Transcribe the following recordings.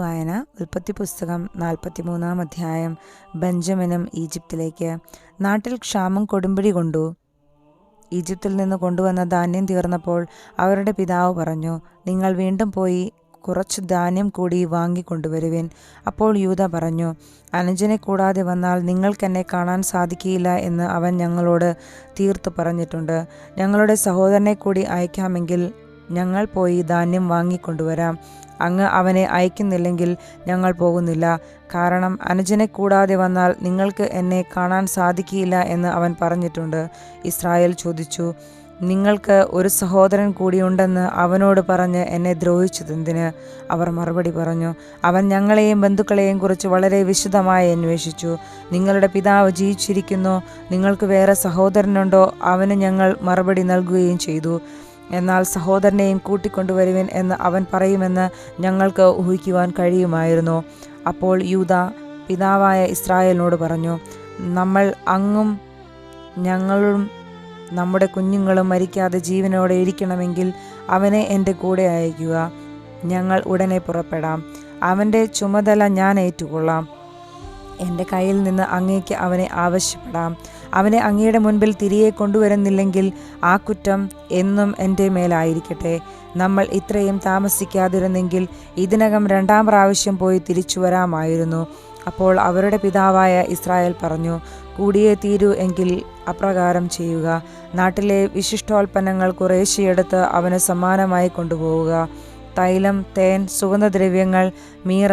വായന ഉൽപ്പത്തി പുസ്തകം നാൽപ്പത്തിമൂന്നാം അധ്യായം ബെഞ്ചമിനും ഈജിപ്തിലേക്ക്. നാട്ടിൽ ക്ഷാമം കൊടുമ്പിടി കൊണ്ടു. ഈജിപ്തിൽ നിന്ന് കൊണ്ടുവന്ന ധാന്യം തീർന്നപ്പോൾ അവരുടെ പിതാവ് പറഞ്ഞു നിങ്ങൾ വീണ്ടും പോയി കുറച്ച് ധാന്യം കൂടി വാങ്ങിക്കൊണ്ടുവരുവിൻ. അപ്പോൾ യൂത പറഞ്ഞു അനുജനെ കൂടാതെ വന്നാൽ നിങ്ങൾക്കെന്നെ കാണാൻ സാധിക്കില്ല എന്ന് അവൻ ഞങ്ങളോട് തീർത്തു പറഞ്ഞിട്ടുണ്ട്. ഞങ്ങളുടെ സഹോദരനെ കൂടി അയക്കാമെങ്കിൽ ഞങ്ങൾ പോയി ധാന്യം വാങ്ങിക്കൊണ്ടുവരാം. അങ്ങ് അവനെ അയക്കുന്നില്ലെങ്കിൽ ഞങ്ങൾ പോകുന്നില്ല. കാരണം അനുജനെ കൂടാതെ വന്നാൽ നിങ്ങൾക്ക് എന്നെ കാണാൻ സാധിക്കില്ല എന്ന് അവൻ പറഞ്ഞിട്ടുണ്ട്. ഇസ്രായേൽ ചോദിച്ചു നിങ്ങൾക്ക് ഒരു സഹോദരൻ കൂടിയുണ്ടെന്ന് അവനോട് പറഞ്ഞ് എന്നെ ദ്രോഹിച്ചതെന്തിന്? അവർ മറുപടി പറഞ്ഞു അവൻ ഞങ്ങളെയും ബന്ധുക്കളെയും കുറിച്ച് വളരെ വിശദമായി അന്വേഷിച്ചു. നിങ്ങളുടെ പിതാവ് ജീവിച്ചിരിക്കുന്നു. നിങ്ങൾക്ക് വേറെ സഹോദരനുണ്ടോ? അവന് ഞങ്ങൾ മറുപടി നൽകുകയും ചെയ്തു. എന്നാൽ സഹോദരനെയും കൂട്ടിക്കൊണ്ടുവരുവിൻ എന്ന് അവൻ പറയുമെന്ന് ഞങ്ങൾക്ക് ഊഹിക്കുവാൻ കഴിയുമായിരുന്നു. അപ്പോൾ യൂത പിതാവായ ഇസ്രായേലിനോട് പറഞ്ഞു നമ്മൾ അങ്ങും ഞങ്ങളും നമ്മുടെ കുഞ്ഞുങ്ങളും മരിക്കാതെ ജീവനോടെ ഇരിക്കണമെങ്കിൽ അവനെ എന്റെ കൂടെ അയക്കുക ഞങ്ങൾ ഉടനെ പുറപ്പെടാം. അവന്റെ ചുമതല ഞാൻ ഏറ്റുകൊള്ളാം. എന്റെ കയ്യിൽ നിന്ന് അങ്ങേക്ക് അവനെ ആവശ്യപ്പെടാം. അവനെ അങ്ങയുടെ മുൻപിൽ തിരികെ കൊണ്ടുവരുന്നില്ലെങ്കിൽ ആ കുറ്റം എന്നും എന്റെ മേലായിരിക്കട്ടെ. നമ്മൾ ഇത്രയും താമസിക്കാതിരുന്നെങ്കിൽ ഇതിനകം രണ്ടാം പ്രാവശ്യം പോയി തിരിച്ചു വരാമായിരുന്നു. അപ്പോൾ അവരുടെ പിതാവായ ഇസ്രായേൽ പറഞ്ഞു കൂടിയേ തീരൂ എങ്കിൽ അപ്രകാരം ചെയ്യുക. നാട്ടിലെ വിശിഷ്ടോൽപ്പന്നങ്ങൾ കുറേശ്ശെയെടുത്ത് അവന് സമ്മാനമായി കൊണ്ടുപോവുക. തൈലം തേൻ സുഗന്ധദ്രവ്യങ്ങൾ മീറ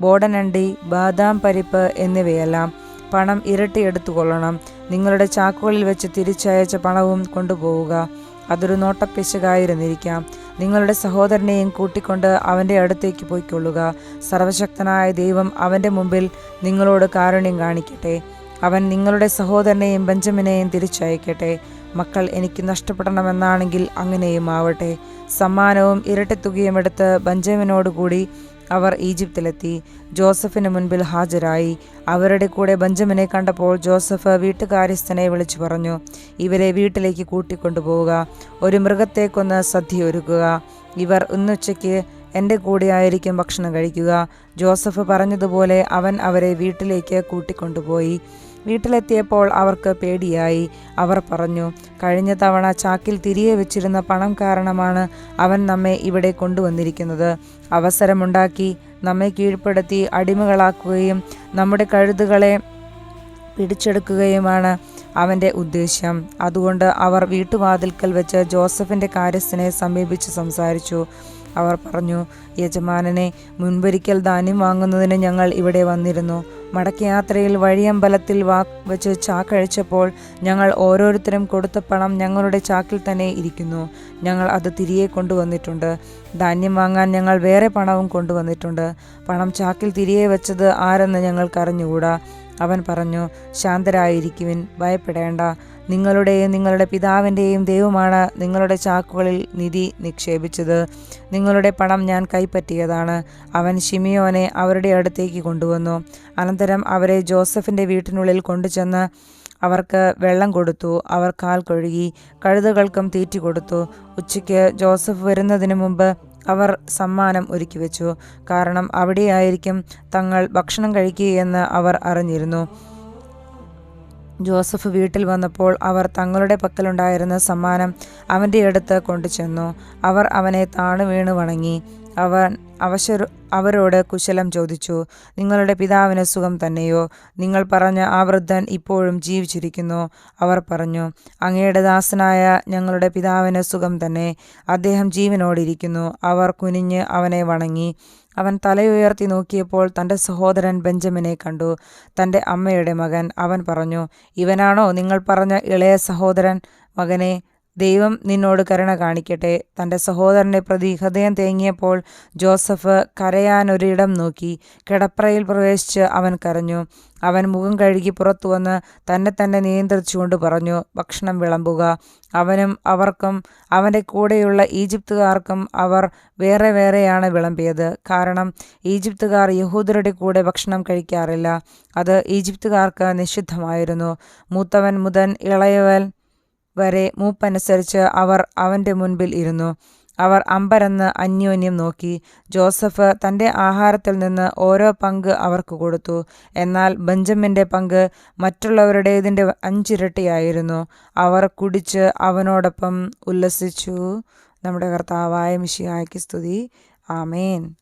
ബോടനണ്ടി ബാദാം പരിപ്പ് എന്നിവയെല്ലാം പണം ഇരട്ടി എടുത്തുകൊള്ളണം നിങ്ങളുടെ ചാക്കുകളിൽ വെച്ച് തിരിച്ചയച്ച പണവും കൊണ്ടുപോവുക. അതൊരു നോട്ടപ്പിശകായിരുന്നിരിക്കാം. നിങ്ങളുടെ സഹോദരനെയും കൂട്ടിക്കൊണ്ട് അവന്റെ അടുത്തേക്ക് പോയിക്കൊള്ളുക. സർവശക്തനായ ദൈവം അവന്റെ മുമ്പിൽ നിങ്ങളോട് കാരുണ്യം കാണിക്കട്ടെ. അവൻ നിങ്ങളുടെ സഹോദരനെയും ബെഞ്ചമിനെയും തിരിച്ചയക്കട്ടെ. മക്കൾ എനിക്ക് നഷ്ടപ്പെടണമെന്നാണെങ്കിൽ അങ്ങനെയും ആവട്ടെ. സമ്മാനവും ഇരട്ടിത്തുകയും എടുത്ത് ബെഞ്ചമിനോടുകൂടി അവർ ഈജിപ്തിലെത്തി. ജോസഫിന് മുൻപിൽ ഹാജരായി. അവരുടെ കൂടെ ബെഞ്ചമിനെ കണ്ടപ്പോൾ ജോസഫ് വീട്ടുകാര്യസ്ഥനെ വിളിച്ചു പറഞ്ഞു ഇവരെ വീട്ടിലേക്ക് കൂട്ടിക്കൊണ്ടുപോവുക. ഒരു മൃഗത്തെ കൊന്ന് സദ്യ ഒരുക്കുക ഇവർ ഇന്നുച്ചയ്ക്ക് എന്റെ കൂടെ ആയിരിക്കും ഭക്ഷണം കഴിക്കുക ജോസഫ് പറഞ്ഞതുപോലെ അവൻ അവരെ വീട്ടിലേക്ക് കൂട്ടിക്കൊണ്ടുപോയി. വീട്ടിലെത്തിയപ്പോൾ അവർക്ക് പേടിയായി. അവർ പറഞ്ഞു കഴിഞ്ഞ തവണ ചാക്കിൽ തിരികെ വെച്ചിരുന്ന പണം കാരണമാണ് അവൻ നമ്മെ ഇവിടെ കൊണ്ടുവന്നിരിക്കുന്നത്. അവസരമുണ്ടാക്കി നമ്മെ കീഴ്പ്പെടുത്തി അടിമകളാക്കുകയും നമ്മുടെ കഴുതുകളെ പിടിച്ചെടുക്കുകയുമാണ് അവന്റെ ഉദ്ദേശ്യം. അതുകൊണ്ട് അവർ വീട്ടുവാതിൽക്കൽ വെച്ച് ജോസഫിന്റെ കാര്യസ്ഥനെ സമീപിച്ച് സംസാരിച്ചു. അവർ പറഞ്ഞു യജമാനനെ മുൻപൊരിക്കൽ ധാന്യം വാങ്ങുന്നതിന് ഞങ്ങൾ ഇവിടെ വന്നിരുന്നു. മടക്കയാത്രയിൽ വഴിയമ്പലത്തിൽ വാ വെച്ച് ചാക്കഴിച്ചപ്പോൾ ഞങ്ങൾ ഓരോരുത്തരും കൊടുത്ത പണം ഞങ്ങളുടെ ചാക്കിൽ തന്നെ ഇരിക്കുന്നു. ഞങ്ങൾ അത് തിരികെ കൊണ്ടുവന്നിട്ടുണ്ട്. ധാന്യം വാങ്ങാൻ ഞങ്ങൾ വേറെ പണവും കൊണ്ടുവന്നിട്ടുണ്ട്. പണം ചാക്കിൽ തിരികെ വെച്ചത് ആരെന്ന് ഞങ്ങൾക്കറിഞ്ഞുകൂടാ അവൻ പറഞ്ഞു ശാന്തരായിരിക്കുവിൻ ഭയപ്പെടേണ്ട. നിങ്ങളുടെയും നിങ്ങളുടെ പിതാവിന്റെയും ദൈവമാണ് നിങ്ങളുടെ ചാക്കുകളിൽ നിധി നിക്ഷേപിച്ചത്. നിങ്ങളുടെ പണം ഞാൻ കൈപ്പറ്റിയതാണ്. അവൻ ഷിമിയോനെ അവരുടെ അടുത്തേക്ക് കൊണ്ടുവന്നു. അനന്തരം അവരെ ജോസഫിന്റെ വീട്ടിനുള്ളിൽ കൊണ്ടുചെന്ന് അവർക്ക് വെള്ളം കൊടുത്തു. അവർ കാൽ കഴുകി കഴുതകൾക്കും തീറ്റി കൊടുത്തു. ഉച്ചയ്ക്ക് ജോസഫ് വരുന്നതിന് മുമ്പ് അവർ സമ്മാനം ഒരുക്കി വെച്ചു. കാരണം അവിടെയായിരിക്കും തങ്ങൾ ഭക്ഷണം കഴിക്കുകയെന്ന് അവർ അറിഞ്ഞിരുന്നു. ജോസഫ് വീട്ടിൽ വന്നപ്പോൾ അവർ തങ്ങളുടെ പക്കലുണ്ടായിരുന്ന സമ്മാനം അവന്റെ അടുത്ത് കൊണ്ടുചെന്നു. അവർ അവനെ താണു വീണ് വണങ്ങി അവൻ അവശര അവരോട് കുശലം ചോദിച്ചു നിങ്ങളുടെ പിതാവിന് സുഖം തന്നെയോ? നിങ്ങൾ പറഞ്ഞ ആ വൃദ്ധൻ ഇപ്പോഴും ജീവിച്ചിരിക്കുന്നു. അവർ പറഞ്ഞു അങ്ങയുടെ ദാസനായ ഞങ്ങളുടെ പിതാവിന് സുഖം തന്നെ. അദ്ദേഹം ജീവനോടിരിക്കുന്നു. അവർ കുനിഞ്ഞ് അവനെ വണങ്ങി. അവൻ തലയുയർത്തി നോക്കിയപ്പോൾ തന്റെ സഹോദരൻ ബെഞ്ചമിനെ കണ്ടു. തന്റെ അമ്മയുടെ മകൻ. അവൻ പറഞ്ഞു ഇവനാണോ നിങ്ങൾ പറഞ്ഞ ഇളയ സഹോദരൻ മകനെ? ദൈവം നിന്നോട് കരുണ കാണിക്കട്ടെ. തന്റെ സഹോദരനെ പ്രതി ഹൃദയം തേങ്ങിയപ്പോൾ ജോസഫ് കരയാനൊരിടം നോക്കി. കിടപ്പറയിൽ പ്രവേശിച്ച് അവൻ കരഞ്ഞു. അവൻ മുഖം കഴുകി പുറത്തു വന്ന് തന്നെ തന്നെ നിയന്ത്രിച്ചുകൊണ്ട് പറഞ്ഞു ഭക്ഷണം വിളമ്പുക. അവനും അവർക്കും അവന്റെ കൂടെയുള്ള ഈജിപ്തുകാർക്കും അവർ വേറെ വേറെയാണ് വിളമ്പിയത്. കാരണം ഈജിപ്തുകാർ യഹൂദരുടെ കൂടെ ഭക്ഷണം കഴിക്കാറില്ല. അത് ഈജിപ്തുകാർക്ക് നിഷിദ്ധമായിരുന്നു. മൂത്തവൻ മുതൻ ഇളയവൻ വരെ മൂപ്പനുസരിച്ച് അവർ അവന്റെ മുൻപിൽ ഇരുന്നു. അവർ അമ്പരന്ന് അന്യോന്യം നോക്കി. ജോസഫ് തന്റെ ആഹാരത്തിൽ നിന്ന് ഓരോ പങ്ക് അവർക്ക് കൊടുത്തു. എന്നാൽ ബെഞ്ചമിന്റെ പങ്ക് മറ്റുള്ളവരുടേതിന്റെ അഞ്ചിരട്ടിയായിരുന്നു. അവർ കുടിച്ച് അവനോടൊപ്പം ഉല്ലസിച്ചു. നമ്മുടെ കർത്താവായ മിഷിയായ്ക്ക് സ്തുതി. ആമേൻ.